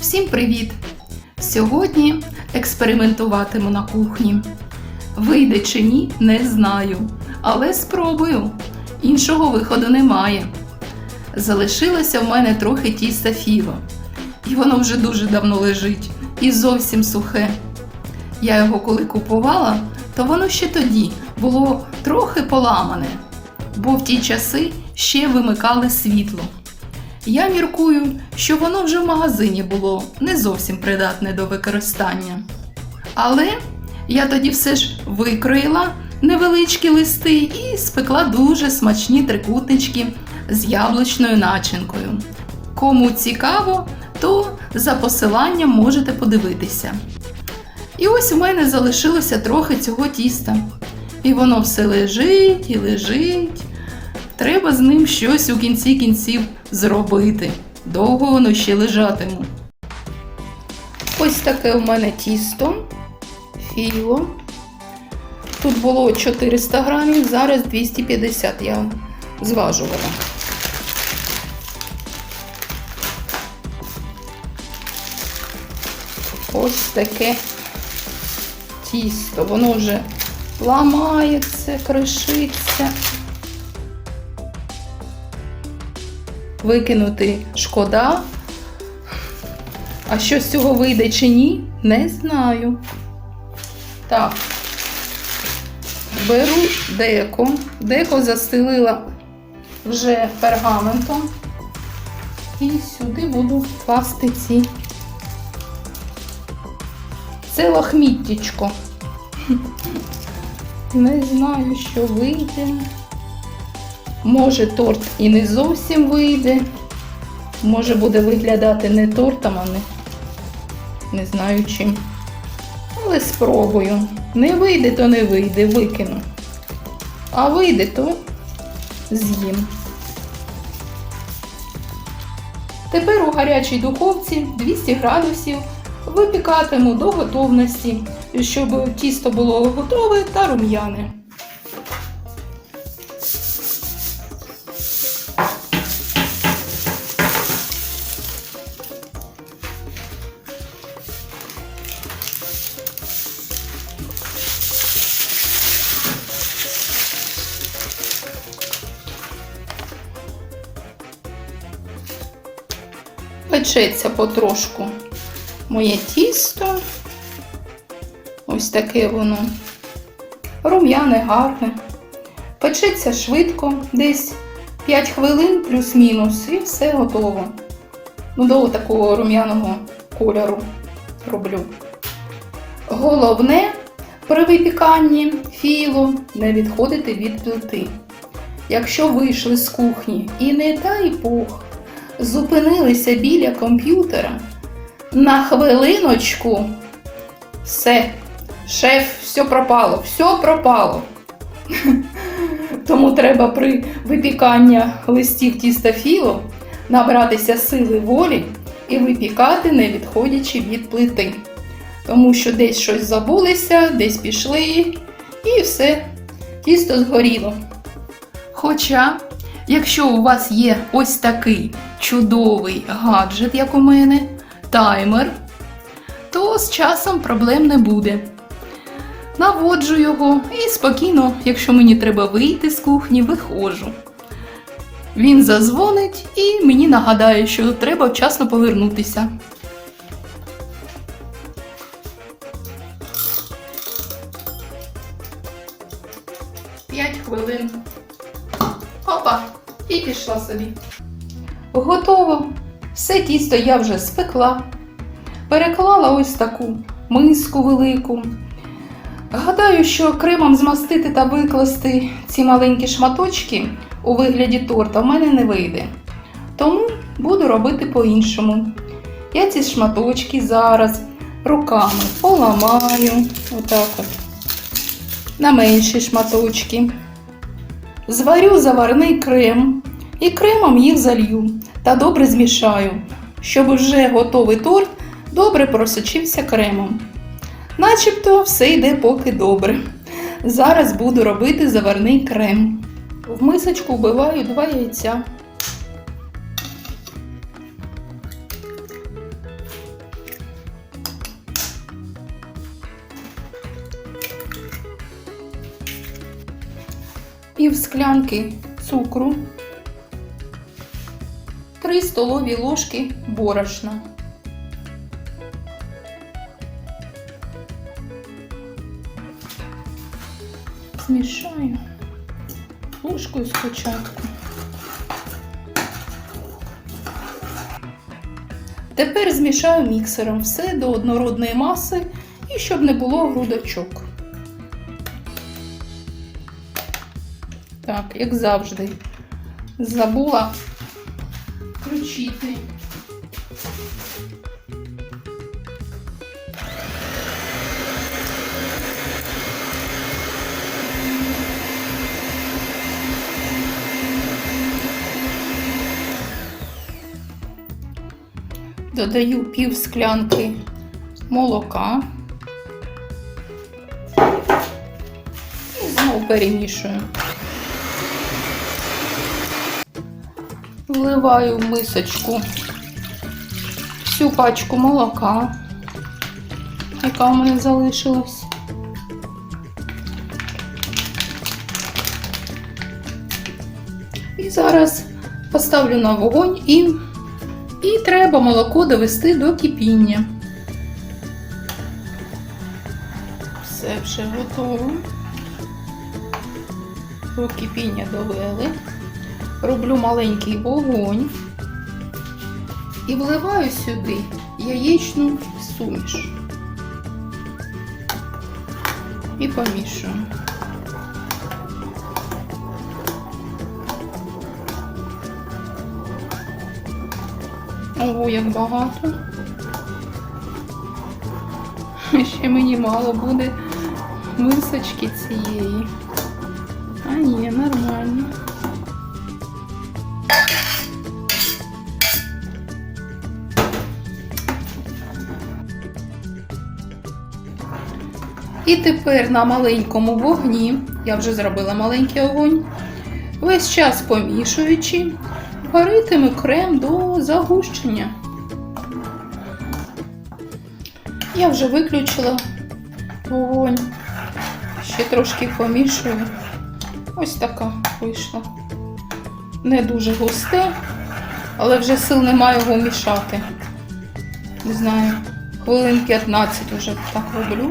Всім привіт! Сьогодні експериментуватиму на кухні. Вийде чи ні, не знаю, але спробую. Іншого виходу немає. Залишилося в мене трохи тіста філо, і воно вже дуже давно лежить і зовсім сухе. Я його коли купувала, то воно ще тоді було трохи поламане, бо в ті часи ще вимикали світло. Я міркую, що воно вже в магазині було не зовсім придатне до використання. Але я тоді все ж викроїла невеличкі листи і спекла дуже смачні трикутнички з яблучною начинкою. Кому цікаво, то за посиланням можете подивитися. І ось у мене залишилося трохи цього тіста. І воно все лежить і лежить. Треба з ним щось у кінці кінців зробити. Довго воно ще лежатиме. Ось таке у мене тісто, філо. Тут було 400 грамів, зараз 250 я зважувала. Ось таке тісто. Воно вже ламається, кришиться. Викинути шкода. А що з цього вийде чи ні, не знаю. Так, беру деко. Деко застелила вже пергаментом. І сюди буду класти ці. Це лахміттячко. Не знаю, що вийде. Може, торт і не зовсім вийде. Може буде виглядати не тортом, а не, не знаю чим. Але спробую. Не вийде, то не вийде, викину. А вийде, то з'їм. Тепер у гарячій духовці 200 градусів випікатиму до готовності, щоб тісто було готове та рум'яне. Печеться потрошку моє тісто. Ось таке воно. Рум'яне, гарне. Печеться швидко, десь 5 хвилин плюс-мінус, і все готово. Ну, до такого рум'яного кольору роблю. Головне при випіканні філо не відходити від плити. Якщо вийшли з кухні і не дай Бог, зупинилися біля комп'ютера на хвилиночку, все, шеф, все пропало, все пропало. Тому треба при випіканні листів тіста філо набратися сили волі і випікати, не відходячи від плити. Тому що десь щось забулися, десь пішли, і все, тісто згоріло. Хоча, якщо у вас є ось такий чудовий гаджет, як у мене, таймер, то з часом проблем не буде. Наводжу його і спокійно, якщо мені треба вийти з кухні, виходжу. Він зазвонить і мені нагадає, що треба вчасно повернутися. П'ять хвилин. Опа, і пішла собі. Готово. Все тісто я вже спекла. Переклала ось таку миску велику. Гадаю, що кремом змастити та викласти ці маленькі шматочки у вигляді торта в мене не вийде. Тому буду робити по-іншому. Я ці шматочки зараз руками поламаю. Отак от. На менші шматочки. Зварю заварний крем і кремом їх залью та добре змішаю, щоб вже готовий торт добре просочився кремом. Начебто все йде поки добре. Зараз буду робити заварний крем. В мисочку вбиваю два яйця. І в склянки цукру. 3 столові ложки борошна. Змішаю ложкою спочатку. Тепер змішаю міксером все до однородної маси і щоб не було грудочок. Так, як завжди, забула Додаю пів склянки молока і знову перемішую. Вливаю в мисочку всю пачку молока, яка у мене залишилась. І зараз поставлю на вогонь і, і треба молоко довести до кипіння. Все вже готово. До кипіння довели роблю маленький вогонь і вливаю сюди яєчну суміш і помішую. Ого, як багато. Ще мені мало буде мисочки цієї. А ні, нормально. І тепер на маленькому вогні, я вже зробила маленький огонь, весь час помішуючи, варитиме крем до загущення. Я вже виключила вогонь, ще трошки помішую. Ось така вийшла. Не дуже густе, але вже сил немає його мішати. Не знаю, хвилин 15 вже так роблю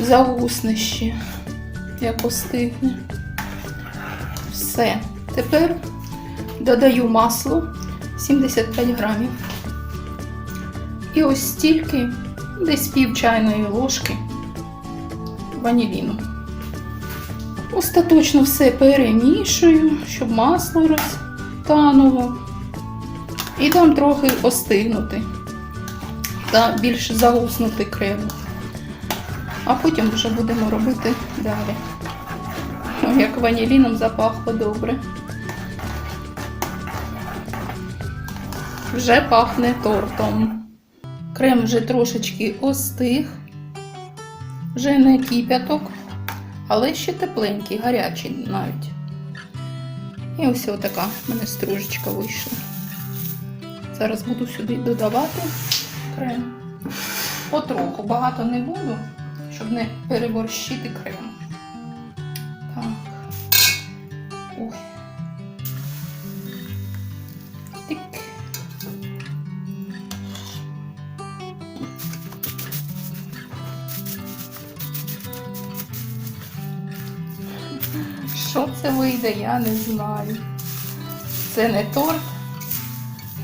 загусне ще, як остигне. Все. Тепер додаю масло 75 грамів. І ось стільки, десь пів чайної ложки ваніліну. Остаточно все перемішую, щоб масло розтануло. І дам трохи остигнути та більш загуснути крему а потім вже будемо робити далі. Як ваніліном запахло добре. Вже пахне тортом. Крем вже трошечки остиг, вже не кип'яток, але ще тепленький, гарячий навіть. І ось отака в мене стружечка вийшла. Зараз буду сюди додавати крем. Потроху, багато не буду щоб не переборщити крем. Що це вийде, я не знаю. Це не торт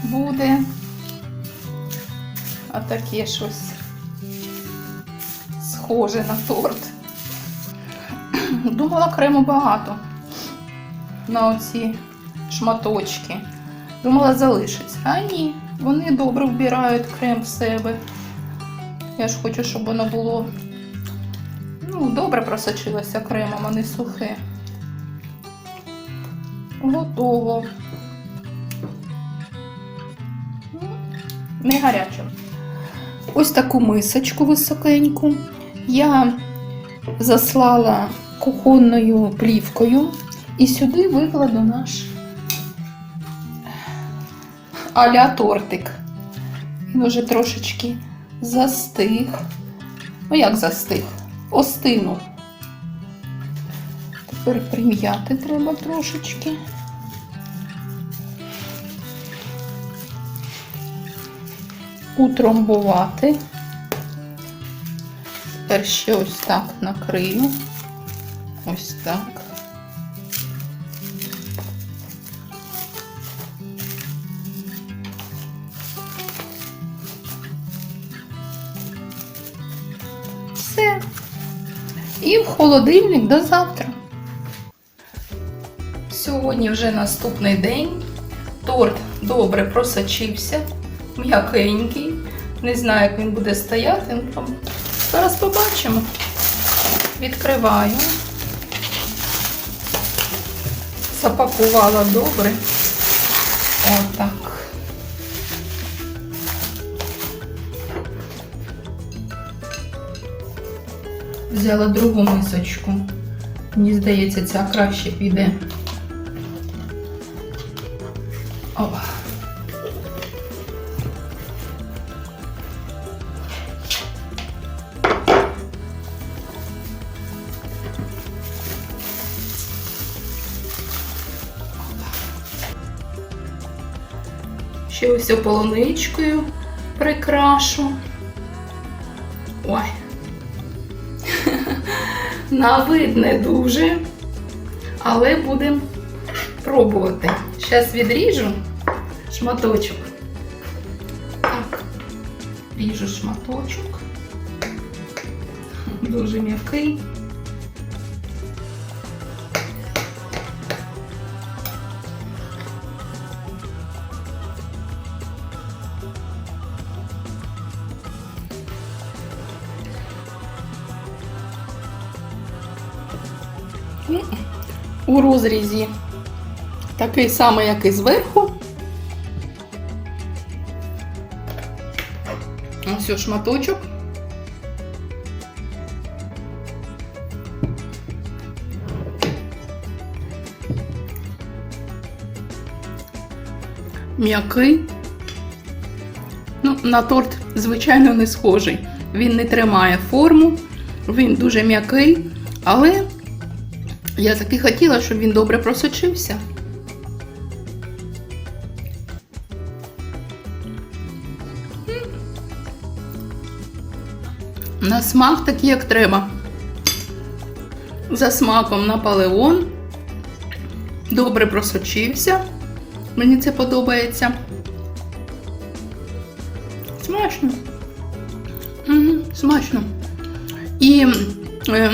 буде, а таке щось схоже на торт. Думала, крему багато на оці шматочки. Думала, залишиться. А ні, вони добре вбирають крем в себе. Я ж хочу, щоб воно було ну, добре просочилося кремом, а не сухе. Готово. Не гаряче. Ось таку мисочку високеньку я заслала кухонною плівкою і сюди викладу наш аля тортик. Він вже трошечки застиг. Ну, як застиг? Остинув. Тепер прим'яти треба трошечки. Утрамбувати. Тепер ще ось так накрию. Ось так. Все. І в холодильник до завтра. Сьогодні вже наступний день. Торт добре просочився, м'якенький. Не знаю, як він буде стояти. Ну, Зараз побачимо. Відкриваю. Запакувала добре. Отак. Взяла другу мисочку. Мені здається, ця краще піде. О. Ще ось полуничкою прикрашу. Ой. На вид не дуже, але будемо пробувати. Зараз відріжу шматочок. Так, ріжу шматочок. Дуже м'який. у розрізі такий самий, як і зверху. Ось шматочок. М'який. Ну, на торт, звичайно, не схожий. Він не тримає форму, він дуже м'який, але я таки хотіла, щоб він добре просочився. На смак такий, як треба. За смаком Наполеон. Добре просочився. Мені це подобається. Смачно. Угу, смачно. І е,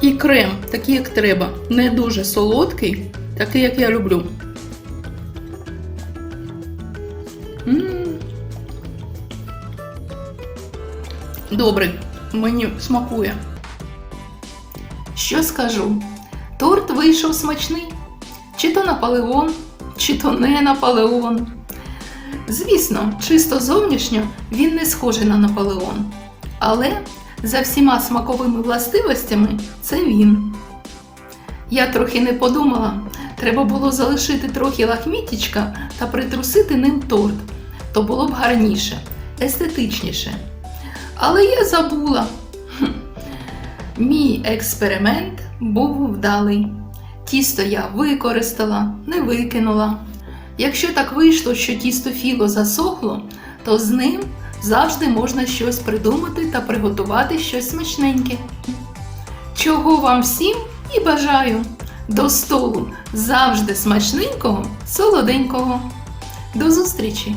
і крем, такий, як треба. Не дуже солодкий, такий, як я люблю. Добрий, мені смакує. Що скажу? Торт вийшов смачний. Чи то Наполеон, чи то не Наполеон. Звісно, чисто зовнішньо він не схожий на Наполеон. Але за всіма смаковими властивостями це він. Я трохи не подумала, треба було залишити трохи лахмітічка та притрусити ним торт. То було б гарніше, естетичніше. Але я забула. Мій експеримент був вдалий. Тісто я використала, не викинула. Якщо так вийшло, що тісто філо засохло, то з ним завжди можна щось придумати та приготувати щось смачненьке. Чого вам всім і бажаю! До столу завжди смачненького, солоденького. До зустрічі!